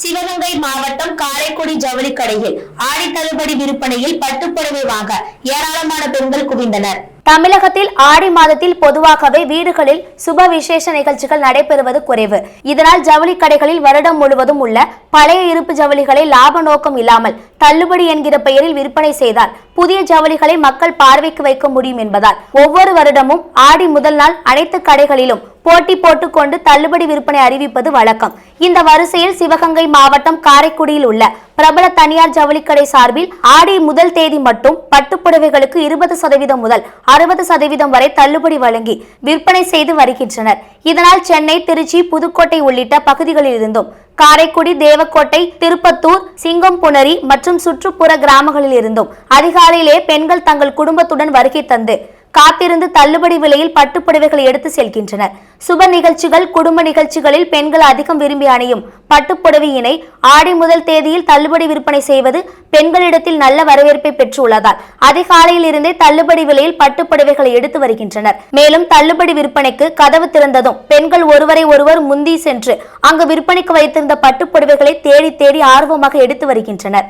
சிவகங்கை மாவட்டம் காரைக்குடி ஜவுளி கடையில் ஆடி தள்ளுபடி விற்பனையில் பட்டுப்புடவை வாங்க ஏராளமான பெண்கள் குவிந்தனர். தமிழகத்தில் ஆடி மாதத்தில் பொதுவாகவே வீடுகளில் சுப விசேஷ நிகழ்ச்சிகள் நடைபெறுவது குறைவு. இதனால் ஜவுளி கடைகளில் வருடம் முழுவதும் உள்ள பழைய இருப்பு ஜவுளிகளை லாப நோக்கம் இல்லாமல் தள்ளுபடி என்கிற பெயரில் விற்பனை செய்தால் புதிய ஜவுளிகளை மக்கள் பார்வைக்கு வைக்க முடியும் என்பதால் ஒவ்வொரு வருடமும் ஆடி முதல் நாள் அனைத்து கடைகளிலும் போட்டி போட்டுக்கொண்டு தள்ளுபடி விற்பனை அறிவிப்பது வழக்கம். இந்த வரிசையில் சிவகங்கை மாவட்டம் காரைக்குடியில் உள்ள பிரபல தனியார் ஜவுளிக்கடை சார்பில் ஆடி முதல் தேதி மட்டும் பட்டுப்புடவைகளுக்கு இருபது சதவீதம் முதல் அறுபது சதவீதம் வரை தள்ளுபடி வழங்கி விற்பனை செய்து வருகின்றனர். இதனால் சென்னை திருச்சி புதுக்கோட்டை உள்ளிட்ட பகுதிகளில் இருந்தும் காரைக்குடி தேவக்கோட்டை திருப்பத்தூர் சிங்கம்புணரி மற்றும் சுற்றுப்புற கிராமங்களில் இருந்தும் அதிகாலையிலே பெண்கள் தங்கள் குடும்பத்துடன் வருகை தந்து காத்திருந்து தள்ளுபடி விலையில் பட்டுப்புடவைகளை எடுத்து செல்கின்றனர். சுப நிகழ்ச்சிகள் குடும்ப நிகழ்ச்சிகளில் பெண்கள் அதிகம் விரும்பி அணியும் பட்டுப்புடவையினை ஆடி முதல் தேதியில் தள்ளுபடி விற்பனை செய்வது பெண்களிடத்தில் நல்ல வரவேற்பை பெற்றுள்ளதால் அதிகாலையில் இருந்தே தள்ளுபடி விலையில் பட்டுப்புடவைகளை எடுத்து வருகின்றனர். மேலும் தள்ளுபடி விற்பனைக்கு கதவு திறந்ததும் பெண்கள் ஒருவரை ஒருவர் முந்தி சென்று அங்கு விற்பனைக்கு வைத்திருந்த பட்டுப்புடவைகளை தேடி தேடி ஆர்வமாக எடுத்து வருகின்றனர்.